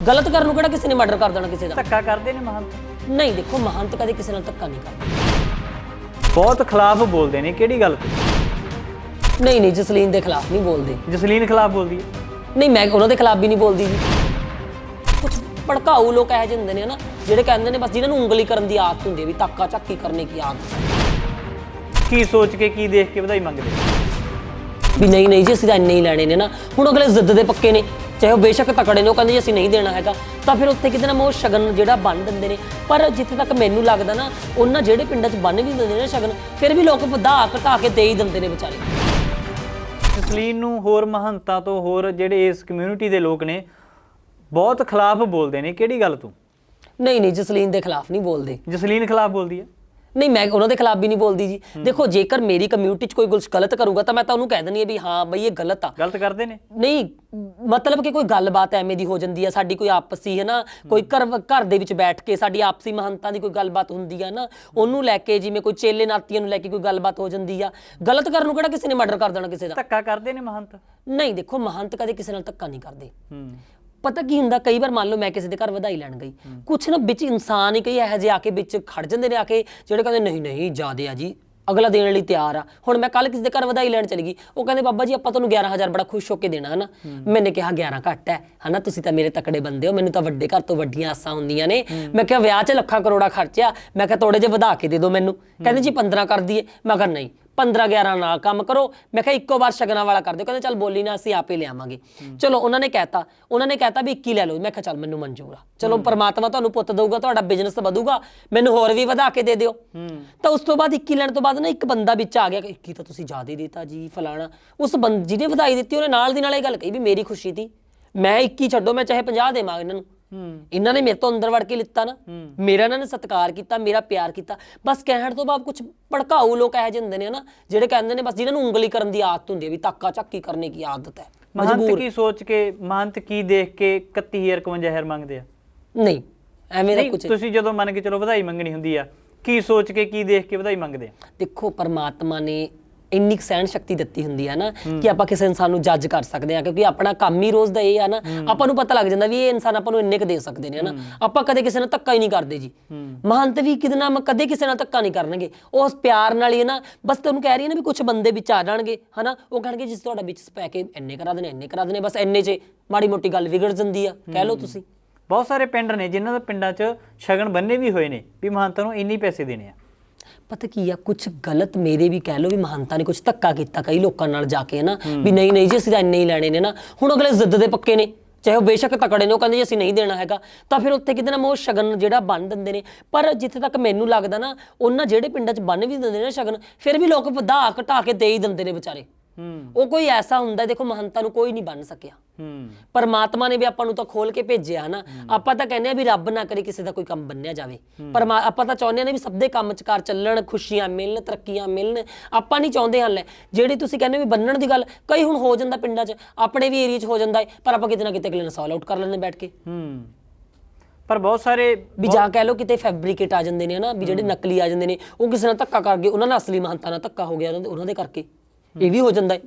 ਗਲਤ ਕਰਨ ਨੂੰ ਕਿਹੜਾ ਕਿਸੇ ਨੇ ਮਰਡਰ ਕਰ ਦੇਣਾ ਕਿਸੇ ਦਾ? ਧੱਕਾ ਕਰਦੇ ਨੇ ਮਹੰਤ? ਨਹੀਂ ਦੇਖੋ ਮਹੰਤ ਕਦੇ ਕਿਸੇ ਨਾਲ ਧੱਕਾ ਨਹੀਂ ਕਰਦਾ। ਬਹੁਤ ਖਿਲਾਫ ਬੋਲਦੇ ਨੇ ਕਿਹੜੀ ਗੱਲ ਤੇ? ਨਹੀਂ ਨਹੀਂ ਜਸਲੀਨ ਦੇ ਖਿਲਾਫ ਨਹੀਂ ਬੋਲਦੇ। ਜਸਲੀਨ ਖਿਲਾਫ ਬੋਲਦੀ ਹੈ? ਨਹੀਂ ਮੈਂ ਉਹਨਾਂ ਦੇ ਖਿਲਾਫ ਵੀ ਨਹੀਂ ਬੋਲਦੀ ਜੀ। ਕੁਝ ਭੜਕਾਊ ਲੋਕ ਇਹੋ ਜਿਹੇ ਹੁੰਦੇ ਨੇ ਨਾ ਜਿਹੜੇ ਕਹਿੰਦੇ ਨੇ ਬਸ ਜਿਨ੍ਹਾਂ ਨੂੰ ਉਂਗਲੀ ਕਰਨ ਦੀ ਆਦਤ ਹੁੰਦੀ ਹੈ ਵੀ ਧੱਕਾ ਚੱਕੀ ਕਰਨੇ ਦੀ ਆਦਤ ਕੀ ਸੋਚ ਕੇ ਕੀ ਦੇਖ ਕੇ ਵਧਾਈ ਮੰਗਦੇ? ਵੀ ਨਹੀਂ ਨਹੀਂ ਜੀ ਅਸੀਂ ਤਾਂ ਇੰਨੇ ਹੀ ਲੈਣੇ ਨੇ ਨਾ ਹੁਣ ਅਗਲੇ ਜ਼ਿੱਦ ਦੇ ਪੱਕੇ ਨੇ। ਚਾਹੇ ਉਹ ਬੇਸ਼ੱਕ ਤਕੜੇ ਨੇ ਉਹ ਕਹਿੰਦੇ ਜੀ ਅਸੀਂ ਨਹੀਂ ਦੇਣਾ ਹੈਗਾ ਤਾਂ ਫਿਰ ਉੱਥੇ ਕਿਤੇ ਨਾ ਉਹ ਸ਼ਗਨ ਜਿਹੜਾ ਬੰਨ ਦਿੰਦੇ ਨੇ। ਪਰ ਜਿੱਥੇ ਤੱਕ ਮੈਨੂੰ ਲੱਗਦਾ ਨਾ ਉਹਨਾਂ ਜਿਹੜੇ ਪਿੰਡਾਂ 'ਚ ਬੰਨ ਵੀ ਦਿੰਦੇ ਨੇ ਨਾ ਸ਼ਗਨ ਫਿਰ ਵੀ ਲੋਕ ਵਧਾ ਘਟਾ ਕੇ ਦੇ ਹੀ ਦਿੰਦੇ ਨੇ ਵਿਚਾਰੇ। ਜਸਲੀਨ ਨੂੰ ਹੋਰ ਮਹੰਤਾਂ ਤੋਂ ਹੋਰ ਜਿਹੜੇ ਇਸ ਕਮਿਊਨਿਟੀ ਦੇ ਲੋਕ ਨੇ ਬਹੁਤ ਖਿਲਾਫ ਬੋਲਦੇ ਨੇ। ਕਿਹੜੀ ਗੱਲ ਤੋਂ? ਨਹੀਂ ਨਹੀਂ ਜਸਲੀਨ ਦੇ ਖਿਲਾਫ ਨਹੀਂ ਬੋਲਦੇ। ਜਸਲੀਨ ਖਿਲਾਫ ਬੋਲਦੀ ਹੈ? ਨਹੀਂ ਮੈਂ ਉਹਨਾਂ ਦੇ ਖਿਲਾਫ ਵੀ ਨਹੀਂ ਬੋਲਦੀ ਜੀ। ਦੇਖੋ ਜੇਕਰ ਮੇਰੀ ਕਮਿਊਨਿਟੀ 'ਚ ਕੋਈ ਕੁਝ ਗਲਤ ਕਰੂਗਾ ਤਾਂ ਮੈਂ ਤਾਂ ਉਹਨੂੰ ਕਹਿ ਦਿੰਦੀ ਹਾਂ ਵੀ ਹਾਂ ਬਈ ਇਹ ਗਲਤ ਆ। ਗਲਤ ਕਰਦੇ ਨੇ? ਨਹੀਂ ਮਤਲਬ ਕਿ ਕੋਈ ਗੱਲਬਾਤ ਐਵੇਂ ਦੀ ਹੋ ਜਾਂਦੀ ਹੈ ਸਾਡੀ ਕੋਈ ਆਪਸੀ ਹੈ ਨਾ ਕੋਈ ਘਰ ਘਰ ਦੇ ਵਿੱਚ ਬੈਠ ਕੇ ਸਾਡੀ ਆਪਸੀ ਮਹੰਤਾਂ ਦੀ ਕੋਈ ਗੱਲਬਾਤ ਹੁੰਦੀ ਹੈ ਨਾ ਉਹਨੂੰ ਲੈ ਕੇ ਜਿਵੇਂ ਕੋਈ ਚੇਲੇ ਨਾਤੀਆਂ ਨੂੰ ਲੈ ਕੇ ਕੋਈ ਗੱਲਬਾਤ ਹੋ ਜਾਂਦੀ ਆ। ਗਲਤ ਕਰਨ ਨੂੰ ਕਿਹੜਾ ਕਿਸੇ ਨੇ ਮਰਡਰ ਕਰ ਦੇਣਾ ਕਿਸੇ ਦਾ? ਧੱਕਾ ਕਰਦੇ ਨੇ ਮਹੰਤ? ਨਹੀਂ ਦੇਖੋ ਮਹੰਤ ਕਦੇ ਕਿਸੇ ਨਾਲ ਧੱਕਾ ਨਹੀਂ ਕਰਦੇ। ਹੂੰ। ਪਤਾ ਕੀ ਹੁੰਦਾ ਕਈ ਵਾਰ ਮੰਨ ਲਓ ਮੈਂ ਕਿਸੇ ਦੇ ਘਰ ਵਧਾਈ ਲੈਣ ਗਈ। ਕੁਛ ਨਾ ਵਿੱਚ ਇਨਸਾਨ ਹੀ ਕਈ ਇਹੋ ਜਿਹੇ ਆ ਕੇ ਵਿੱਚ ਖੜ ਜਾਂਦੇ ਨੇ ਆ ਕੇ ਜਿਹੜੇ ਕਹਿੰਦੇ ਨਹੀਂ ਨਹੀਂ ਜਿਆਦੇ ਆ ਜੀ ਅਗਲਾ ਦੇਣ ਲਈ ਤਿਆਰ ਆ। ਹੁਣ ਮੈਂ ਕੱਲ ਕਿਸੇ ਦੇ ਘਰ ਵਧਾਈ ਲੈਣ ਚਲੀ ਗਈ ਉਹ ਕਹਿੰਦੇ ਬਾਬਾ ਜੀ ਆਪਾਂ ਤੁਹਾਨੂੰ 11000 ਬੜਾ ਖੁਸ਼ ਹੋ ਕੇ ਦੇਣਾ ਹਨਾ? ਮੈਨੇ ਕਿਹਾ 11 ਘੱਟ ਹੈ ਹਨਾ? ਤੁਸੀਂ ਤਾਂ ਮੇਰੇ ਤਕੜੇ ਬੰਦੇ ਹੋ ਮੈਨੂੰ ਤਾਂ ਵੱਡੇ ਘਰ ਤੋਂ ਵੱਡੀਆਂ ਆਸਾਂ ਹੁੰਦੀਆਂ ਨੇ। ਮੈਂ ਕਿਹਾ ਵਿਆਹ 'ਚ ਲੱਖਾਂ ਕਰੋੜਾ ਖਰਚਿਆ ਮੈਂ ਕਿਹਾ ਥੋੜੇ ਜਿਹਾ ਵਧਾ ਕੇ ਦੇ ਦਿਓ ਮੈਨੂੰ। ਕਹਿੰਦੇ ਜੀ 15 ਕਰ ਦਈਏ। ਮੈਂ ਕਿਹਾ ਨਹੀਂ 15 11 ਨਾ ਕੰਮ ਕਰੋ। ਮੈਂ ਕਿਹਾ ਇੱਕੋ ਵਾਰ ਸ਼ਗਨਾਂ ਵਾਲਾ ਕਰ ਦਿਓ। ਕਹਿੰਦੇ ਚੱਲ ਬੋਲੀ ਨਾ ਅਸੀਂ ਆਪੇ ਲਿਆਵਾਂਗੇ। ਚਲੋ ਉਹਨਾਂ ਨੇ ਕਹਿਤਾ। ਉਹਨਾਂ ਨੇ ਕਹਿਤਾ ਵੀ 21 ਲੈ ਲਓ। ਮੈਂ ਕਿਹਾ ਚੱਲ ਮੈਨੂੰ ਮਨਜ਼ੂਰ ਆ। ਚਲੋ ਪ੍ਰਮਾਤਮਾ ਤੁਹਾਨੂੰ ਪੁੱਤ ਦਊਗਾ ਤੁਹਾਡਾ ਬਿਜ਼ਨਸ ਵਧੂਗਾ। ਮੈਨੂੰ ਹੋਰ ਵੀ ਵਧਾ ਕੇ ਦੇ ਦਿਓ। ਤਾਂ ਉਸ ਤੋਂ ਬਾਅਦ 21 ਲੈਣ ਤੋਂ ਬਾਅਦ ਨਾ ਇੱਕ ਬੰਦਾ ਵਿੱਚ ਆ ਗਿਆ ਕਿ 21 ਤਾਂ ਤੁਸੀਂ ਜ਼ਿਆਦਾ ਹੀ ਦਿੱਤਾ ਜੀ ਫਲਾਣਾ। ਉਸ ਬੰਦ ਜਿਹਨੇ ਵਧਾਈ ਦਿੱਤੀ ਉਹਨੇ ਨਾਲ ਦੀ ਨਾਲ ਇਹ ਗੱਲ ਕਹੀ ਵੀ ਮੇਰੀ ਖੁਸ਼ੀ ਸੀ ਮੈਂ 21 ਛੱਡੋ ਮੈਂ ਚਾਹੇ 50 ਦੇਵਾਂ ਇਹਨਾਂ ਨੂੰ। ਹੂੰ ਇਹਨਾਂ ਨੇ ਮੇਰੇ ਤੋਂ ਅੰਦਰ ਵੜ ਕੇ ਲਿੱਤਾ ਨਾ। ਮੇਰਾ ਇਹਨਾਂ ਨੇ ਸਤਿਕਾਰ ਕੀਤਾ ਮੇਰਾ ਪਿਆਰ ਕੀਤਾ। ਬਸ ਕਹਿਣ ਤੋਂ ਬਾਅਦ ਕੁਝ ਭੜਕਾਊ ਲੋਕ ਇਹੋ ਜਿਹੇ ਹੁੰਦੇ ਨੇ ਨਾ ਜਿਹੜੇ ਕਹਿੰਦੇ ਨੇ ਬਸ ਜਿਨ੍ਹਾਂ ਨੂੰ ਉਂਗਲੀ ਕਰਨ ਦੀ ਆਦਤ ਹੁੰਦੀ ਹੈ ਵੀ ਧੱਕਾ ਚੱਕੀ ਕਰਨੇ ਦੀ ਆਦਤ ਹੈ। ਮਹੰਤ ਕੀ ਸੋਚ ਕੇ ਮਹੰਤ ਕੀ ਦੇਖ ਕੇ 31000 51000 ਮੰਗਦੇ ਆ? ਨਹੀਂ ਐਵੇਂ ਦਾ ਕੁਝ ਤੁਸੀਂ ਜਦੋਂ ਮੰਨ ਕੇ ਚਲੋ ਵਧਾਈ ਮੰਗਣੀ ਹੁੰਦੀ ਆ ਕੀ ਸੋਚ ਕੇ ਕੀ ਦੇਖ ਕੇ ਵਧਾਈ ਮੰਗਦੇ ਆ? ਦੇਖੋ ਪਰਮਾਤਮਾ ਨੇ ਇੰਨੀ ਸਹਿਣ ਸ਼ਕਤੀ ਦਿੱਤੀ ਹੁੰਦੀ ਹੈ ਨਾ ਕਿ ਆਪਾਂ ਕਿਸੇ ਇਨਸਾਨ ਨੂੰ ਜੱਜ ਕਰ ਸਕਦੇ ਆ ਕਿਉਂਕਿ ਆਪਣਾ ਕੰਮ ਹੀ ਰੋਜ਼ ਦਾ ਇਹ ਆ ਨਾ, ਆਪਾਂ ਨੂੰ ਪਤਾ ਲੱਗ ਜਾਂਦਾ ਵੀ ਇਹ ਇਨਸਾਨ ਆਪਾਂ ਨੂੰ ਇੰਨੇ ਕੁ ਦੇ ਸਕਦੇ ਨੇ ਹਨਾ ਆਪਾਂ ਕਦੇ ਕਿਸੇ ਨਾਲ ਧੱਕਾ ਹੀ ਨਹੀਂ ਕਰਦੇ ਜੀ। ਮਹੰਤ ਵੀ ਕਿਤੇ ਨਾ ਕਦੇ ਕਿਸੇ ਨਾਲ ਧੱਕਾ ਨਹੀਂ ਕਰਨਗੇ। ਉਸ ਪਿਆਰ ਨਾਲ ਹੀ ਨਾ, ਬਸ ਤੁਹਾਨੂੰ ਕਹਿ ਰਹੀ ਹੈ ਨਾ ਵੀ ਕੁਝ ਬੰਦੇ ਵਿੱਚ ਆ ਜਾਣਗੇ, ਹਨਾ? ਉਹ ਕਹਿਣਗੇ ਜਿਸ ਤੁਹਾਡਾ ਵਿੱਚ ਪੈ ਕੇ ਇੰਨੇ ਕਰਾ ਦੇਣੇ, ਇੰਨੇ ਕਰਾ ਦੇਣੇ, ਬਸ ਇੰਨੇ 'ਚ ਮਾੜੀ ਮੋਟੀ ਗੱਲ ਵਿਗੜ ਜਾਂਦੀ ਆ। ਕਹਿ ਲਓ ਤੁਸੀਂ। ਬਹੁਤ ਸਾਰੇ ਪਿੰਡ ਨੇ ਜਿਨ੍ਹਾਂ ਦੇ ਪਿੰਡਾਂ 'ਚ ਸ਼ਗਨ ਬੰਨੇ ਵੀ ਹੋਏ ਨੇ, ਵੀ ਮਹੰਤਾਂ ਨੂੰ ਇੰਨੀ ਪੈਸੇ ਦੇਣੇ ਆ। ਪਤਾ ਕੀ ਆ ਕੁਝ ਗਲਤ ਮੇਰੇ ਵੀ ਕਹਿ ਲੋ ਵੀ ਮਹੰਤਾਂ ਨੇ ਕੁਝ ਧੱਕਾ ਕੀਤਾ ਕਈ ਲੋਕਾਂ ਨਾਲ ਜਾ ਕੇ ਨਾ ਵੀ ਨਹੀਂ ਨਹੀਂ ਜੀ ਅਸੀਂ ਤਾਂ ਇੰਨੇ ਹੀ ਲੈਣੇ ਨੇ ਨਾ। ਹੁਣ ਅਗਲੇ ਜ਼ਿੱਦ ਦੇ ਪੱਕੇ ਨੇ ਚਾਹੇ ਉਹ ਬੇਸ਼ੱਕ ਤਕੜੇ ਨੇ ਉਹ ਕਹਿੰਦੇ ਜੀ ਅਸੀਂ ਨਹੀਂ ਦੇਣਾ ਹੈਗਾ। ਤਾਂ ਫਿਰ ਉੱਥੇ ਕਿਤੇ ਨਾ ਉਹ ਸ਼ਗਨ ਜਿਹੜਾ ਬੰਨ ਦਿੰਦੇ ਨੇ। ਪਰ ਜਿੱਥੇ ਤੱਕ ਮੈਨੂੰ ਲੱਗਦਾ ਨਾ ਉਹਨਾਂ ਜਿਹੜੇ ਪਿੰਡਾਂ 'ਚ ਬੰਨ ਵੀ ਦਿੰਦੇ ਨੇ ਸ਼ਗਨ ਫਿਰ ਵੀ ਲੋਕ ਵਧਾ ਘਟਾ ਕੇ ਦੇ ਹੀ ਦਿੰਦੇ ਨੇ ਵਿਚਾਰੇ। ਉਹ ਕੋਈ ਐਸਾ ਹੁੰਦਾ ਦੇਖੋ ਮਹੰਤਾਂ ਨੂੰ ਕੋਈ ਨਹੀਂ ਬੰਨ ਸਕਿਆ। ਹੂੰ। ਪਰਮਾਤਮਾ ਨੇ ਵੀ ਆਪਾਂ ਨੂੰ ਤਾਂ ਖੋਲ ਕੇ ਭੇਜਿਆ ਹਨਾ। ਆਪਾਂ ਤਾਂ ਕਹਿੰਦੇ ਆ ਵੀ ਰੱਬ ਨਾ ਕਰੇ ਕਿਸੇ ਦਾ ਕੋਈ ਕੰਮ ਬੰਨਿਆ ਜਾਵੇ। ਪਰ ਆਪਾਂ ਤਾਂ ਚਾਹੁੰਦੇ ਨੇ ਵੀ ਸਭ ਦੇ ਕੰਮ ਚਕਾਰ ਚੱਲਣ ਖੁਸ਼ੀਆਂ ਮਿਲਣ ਤਰੱਕੀਆਂ ਮਿਲਣ। ਆਪਾਂ ਨਹੀਂ ਚਾਹੁੰਦੇ ਹਾਂ ਲੈ ਜਿਹੜੀ ਤੁਸੀਂ ਕਹਿੰਦੇ ਵੀ ਬੰਨਣ ਦੀ ਗੱਲ ਕਈ ਹੁਣ ਹੋ ਜਾਂਦਾ ਪਿੰਡਾਂ 'ਚ ਆਪਣੇ ਵੀ ਏਰੀਆ 'ਚ ਹੋ ਜਾਂਦਾ ਹੈ ਪਰ ਆਪਾਂ ਕਿਤੇ ਨਾ ਕਿਤੇ ਅਗਲੇ ਨੂੰ ਸੌਲ ਆਊਟ ਕਰ ਲੈਂਦੇ ਬੈਠ ਕੇ। ਹੂੰ। ਪਰ ਬਹੁਤ ਸਾਰੇ ਵੀ ਜਾਂ ਕਹਿ ਲਓ ਕਿਤੇ ਫੈਬਰਿਕੇਟ ਆ ਜਾਂਦੇ ਨੇ ਹਨਾ ਵੀ ਜਿਹੜੇ ਨਕਲੀ ਆ ਜਾਂਦੇ ਨੇ ਉਹ ਕਿਸੇ ਨਾਲ ਧੱਕਾ ਕਰਕੇ ਉਹਨਾਂ ਨਾਲ ਅਸਲੀ ਮਹੰਤਾਂ ਨਾਲ ਧੱਕਾ ਹੋ ਗਿਆ ਉਹਨਾਂ ਦੇ ਕਰਕੇ। ਇਹ ਵੀ ਹੋ ਜਾਂਦਾ ਹੈ।